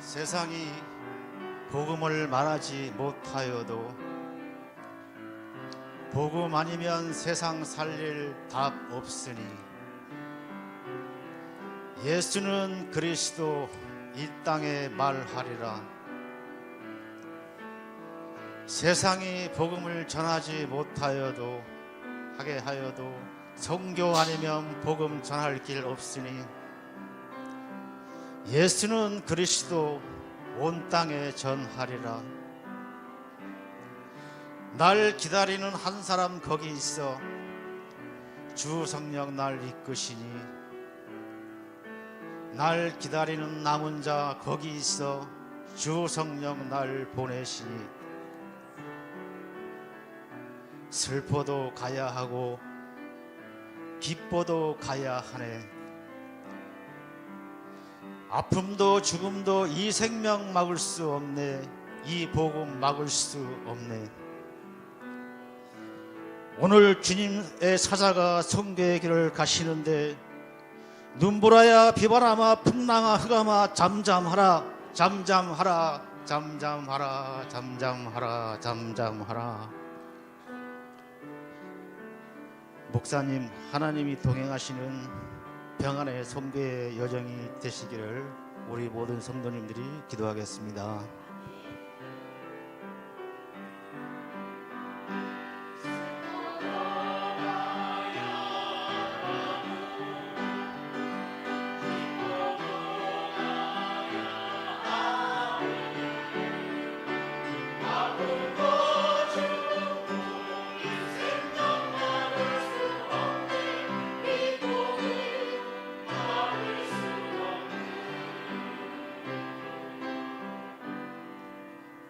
세상이 복음을 말하지 못하여도 복음 아니면 세상 살릴 답 없으니 예수는 그리스도 이 땅에 말하리라. 세상이 복음을 전하지 못하여도 하게 하여도 성교 아니면 복음 전할 길 없으니 예수는 그리스도 온 땅에 전하리라. 날 기다리는 한 사람 거기 있어 주 성령 날 이끄시니 날 기다리는 남은 자 거기 있어 주 성령 날 보내시니 슬퍼도 가야 하고 기뻐도 가야 하네. 아픔도 죽음도 이 생명 막을 수 없네. 이 복음 막을 수 없네. 오늘 주님의 사자가 성교의 길을 가시는데 눈보라야 비바람아 풍랑아 흑암아 잠잠하라 잠잠하라 잠잠하라 잠잠하라 잠잠하라 목사님 하나님이 동행하시는 평안의 성교의 여정이 되시기를 우리 모든 성도님들이 기도하겠습니다.